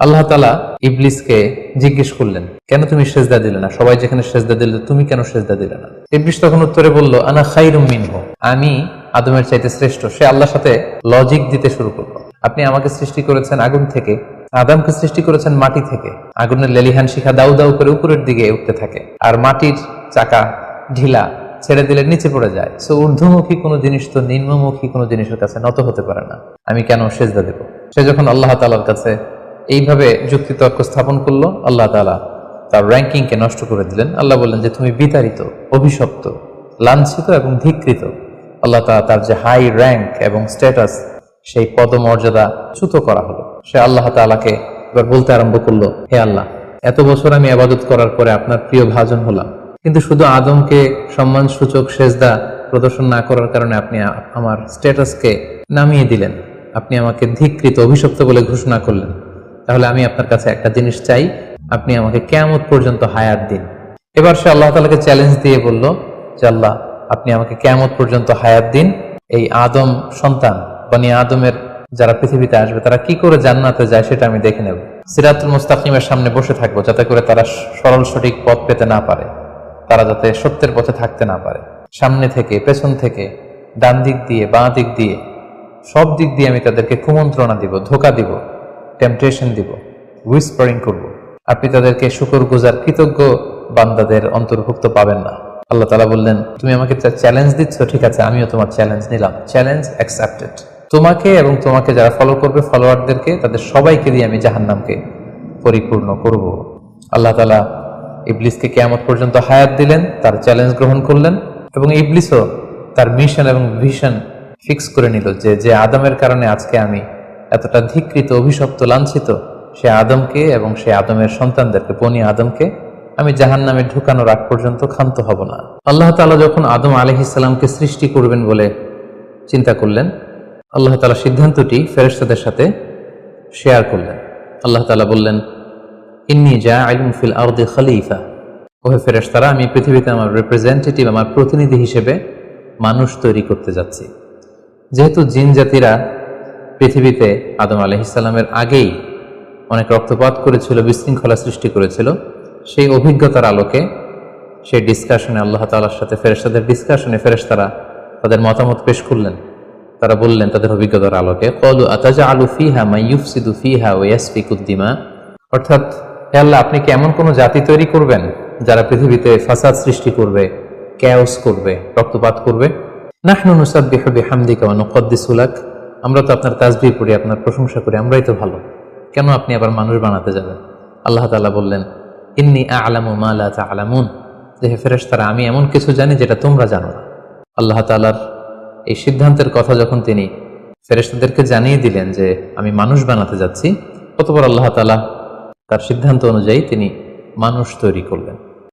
আল্লাহ তালা ইবলিসকে জিজ্ঞেস করলেন, কেন তুমি সেজদা দিলে না? সবাই যেখানে সেজদা দিলে, তুমি কেন সেজদা দিলে না? ইবলিস তখন উত্তরে বলল, আনা খাইরুম মিনহ। আমি আদমের চাইতে শ্রেষ্ঠ। সে আল্লাহর সাথে লজিক দিতে শুরু করল। আপনি আমাকে সৃষ্টি করেছেন আগুন থেকে, আদমকে সৃষ্টি করেছেন মাটি থেকে। আগুনের লেলিহান শিখা দাউ দাউ করে উপরের দিকে উঠতে থাকে। আর মাটির চাকা ঢিলা ছেড়ে দিলে নিচে পড়ে যায়। সো ঊর্ধ্বমুখী কোনো জিনিস তো নিম্নমুখী কোনো জিনিসের কাছে নত হতে পারে না। আমি কেন সেজদা দেব? সে যখন আল্লাহ তালার কাছে এইভাবে যুক্তিতর্ক স্থাপন করল আল্লাহ তালা তার র্যাঙ্কিংকে নষ্ট করে দিলেন। আল্লাহ বললেন যে, তুমি বিতাড়িত, অভিশপ্ত, লাঞ্ছিত এবং ধিকৃত। আল্লাহ তালা তার যে হাই র্যাঙ্ক এবং স্ট্যাটাস, সেই পদমর্যাদা চ্যুত করা হলো। সে আল্লাহ তালাকে এবার বলতে আরম্ভ করল, হে আল্লাহ, এত বছর আমি আবাদত করার পরে আপনার প্রিয় ভাজন হলাম। কিন্তু শুধু আদমকে সম্মান সূচক সেজদা প্রদর্শন না করার কারণে আপনি আমার স্ট্যাটাসকে নামিয়ে দিলেন। আপনি আমাকে ধিকৃত, অভিশপ্ত বলে ঘোষণা করলেন। তাহলে আমি আপনার কাছে একটা জিনিস চাই। আপনি আমাকে কেমত পর্যন্ত হায়াত দিন। এবার সে আল্লাহ তালাকে চ্যালেঞ্জ দিয়ে বলল যে, আল্লাহ, আপনি আমাকে কেমত পর্যন্ত হায়াত দিন। এই আদম সন্তান, বনি আদমের যারা পৃথিবীতে আসবে, তারা কি করে জান্নাতে যায় সেটা আমি দেখে নেব। সিরাতুল মুস্তাকিমের সামনে বসে থাকব যাতে করে তারা সরল সঠিক পথ পেতে না পারে। তারা যাতে সত্যের পথে থাকতে না পারে। সামনে থেকে, পেছন থেকে, ডান দিক দিয়ে, বাঁ দিক দিয়ে, সব দিক দিয়ে আমি তাদেরকে কুমন্ত্রণা দিব, ধোকা দিব। টেম্পটেশন দিব উইসপারিং করব। আপনি তাদেরকে শুকর গুজার কৃতজ্ঞ বান্দাদের অন্তর্ভুক্ত পাবেন না। আল্লাহ তালা বললেন, তুমি আমাকে চ্যালেঞ্জ দিচ্ছ, ঠিক আছে, আমিও তোমার চ্যালেঞ্জ নিলাম। চ্যালেঞ্জ অ্যাকসেপ্টেড তোমাকে এবং তোমাকে যারা ফলো করবে ফলোয়ারদেরকে তাদের সবাইকে দিয়ে আমি জাহান্নামকে পরিপূর্ণ করব। আল্লাহ তালা ইবলিসকে কেয়ামত পর্যন্ত হায়াত দিলেন, তার চ্যালেঞ্জ গ্রহণ করলেন এবং ইবলিসও তার মিশন এবং ভিশন ফিক্স করে নিল যে যে আদমের কারণে আজকে আমি এতটা ধিকৃত, অভিশপ্ত, লাঞ্ছিত, সে আদমকে এবং সে আদমের সন্তানদেরকে, বনি আদমকে আমি জাহান নামে ঢুকানোর আগ পর্যন্ত ক্ষান্ত হব না। আল্লাহ তালা যখন আদম আলহিসাল্লামকে সৃষ্টি করবেন বলে চিন্তা করলেন, আল্লাহ তালা সিদ্ধান্তটি ফেরেশতাদের সাথে শেয়ার করলেন। আল্লাহ তালা বললেন, ইন্নি যা আইলুম ফিল আরদি খলিফা। ওহে ফেরেশতারা, আমি পৃথিবীতে আমার রিপ্রেজেন্টেটিভ আমার প্রতিনিধি হিসেবে মানুষ তৈরি করতে যাচ্ছি। যেহেতু জিন জাতিরা পৃথিবীতে আদম আলহিসাল্লামের আগেই অনেক রক্তপাত করেছিল, বিশৃঙ্খলা সৃষ্টি করেছিল। সেই অভিজ্ঞতার আলোকে, সেই ডিসকাশনে আল্লাহ তাআলার সাথে ফেরেশতাদের ডিসকাশনে ফেরেশতারা তাদের মতামত পেশ করলেন। তারা বললেন, তাদের অভিজ্ঞতার আলোকে কলু আতাজা আলু ফিহা মাইয়ুফসিদু ফিহা ওয়াসফিকুদ্দিমা অর্থাৎ, হে আল্লাহ, আপনি কি এমন কোনো জাতি তৈরি করবেন যারা পৃথিবীতে ফাসাদ সৃষ্টি করবে ক্যাওস করবে, রক্তপাত করবে? নাহনু নুসাব্বিহু বিহামদিকা ওয়া নুকদ্দিসু লাক। আমরা তো আপনার তাসবিহ পড়ি, আপনার প্রশংসা করি, আমরাই তো ভালো। কেন আপনি আবার মানুষ বানাতে যাবেন? আল্লাহ তালা বললেন, ইন্নি আ'লামু মা লা তা'লামুন। যে হে ফেরেশতারা, আমি এমন কিছু জানি যেটা তোমরা জানো না। আল্লাহ তাআলার এই সিদ্ধান্তের কথা যখন তিনি ফেরেশতাদেরকে জানিয়ে দিলেন যে, আমি মানুষ বানাতে যাচ্ছি, অতপর আল্লাহ তাআলা তার সিদ্ধান্ত অনুযায়ী তিনি মানুষ তৈরি করলেন।